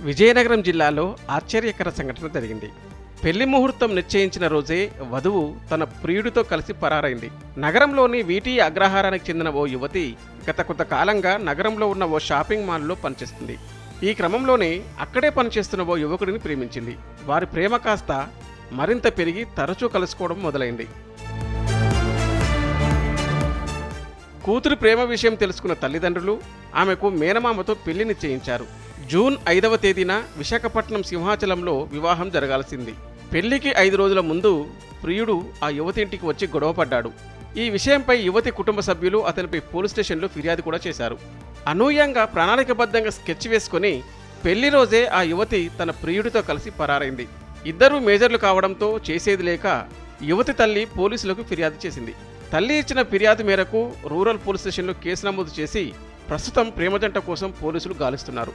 విజయనగరం జిల్లాలో ఆశ్చర్యకర సంఘటన జరిగింది. పెళ్ళి ముహూర్తం నిశ్చయించిన రోజే వధువు తన ప్రియుడితో కలిసి పరారైంది. నగరంలోని వీటి అగ్రహారానికి చెందిన ఓ యువతి గత కొంతకాలంగా నగరంలో ఉన్న ఓ షాపింగ్ మాల్లో పనిచేస్తుంది. ఈ క్రమంలోనే అక్కడే పనిచేస్తున్న ఓ యువకుడిని ప్రేమించింది. వారి ప్రేమ కాస్త మరింత పెరిగి తరచూ కలుసుకోవడం మొదలైంది. కూతురు ప్రేమ విషయం తెలుసుకున్న తల్లిదండ్రులు ఆమెకు మేనమామతో పెళ్ళి నిశ్చయించారు. జూన్ ఐదవ తేదీన విశాఖపట్నం సింహాచలంలో వివాహం జరగాల్సింది. పెళ్ళికి ఐదు రోజుల ముందు ప్రియుడు ఆ యువతి ఇంటికి వచ్చి గొడవపడ్డాడు ఈ విషయంపై యువతి కుటుంబ సభ్యులు అతనిపై పోలీస్ స్టేషన్లో ఫిర్యాదు కూడా చేశారు. అనూహ్యంగా ప్రణాళికబద్ధంగా స్కెచ్ వేసుకొని పెళ్ళి రోజే ఆ యువతి తన ప్రియుడితో కలిసి పరారైంది. ఇద్దరూ మేజర్లు కావడంతో చేసేది లేక యువతి తల్లి పోలీసులకు ఫిర్యాదు చేసింది. తల్లి ఇచ్చిన ఫిర్యాదు మేరకు రూరల్ పోలీస్ స్టేషన్లో కేసు నమోదు చేసి ప్రస్తుతం ప్రేమజంట కోసం పోలీసులు గాలిస్తున్నారు.